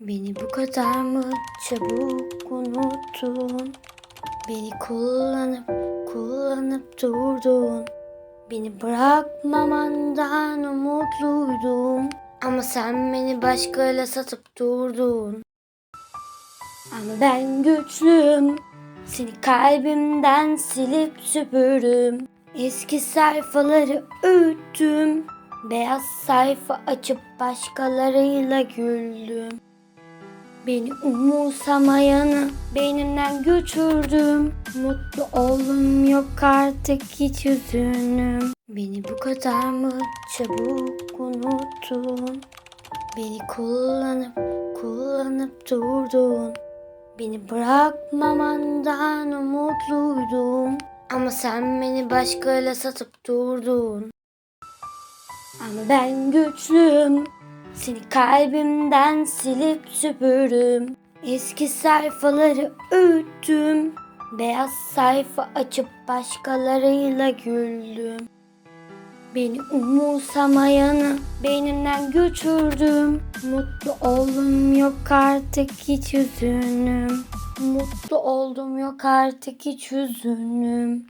Beni bu kadar mı çabuk unuttun? Beni kullanıp kullanıp durdun. Beni bırakmamandan umutluydum. Ama sen beni başkayla satıp durdun. Ama ben güçlüyüm. Seni kalbimden silip süpürdüm. Eski sayfaları öğüttüm. Beyaz sayfa açıp başkalarıyla güldüm. Beni umursamayanı beynimden götürdüm. Mutlu oldum yok artık hiç üzünüm. Beni bu kadar mı çabuk unuttun? Beni kullanıp kullanıp durdun. Beni bırakmamandan umutluydum. Ama sen beni başkayla satıp durdun. Ama ben güçlüyüm. Seni kalbimden silip süpürdüm. Eski sayfaları öğüttüm. Beyaz sayfa açıp başkalarıyla güldüm. Beni umursamayanı beynimden götürdüm. Mutlu oldum yok artık hiç üzünüm. Mutlu oldum yok artık hiç üzünüm.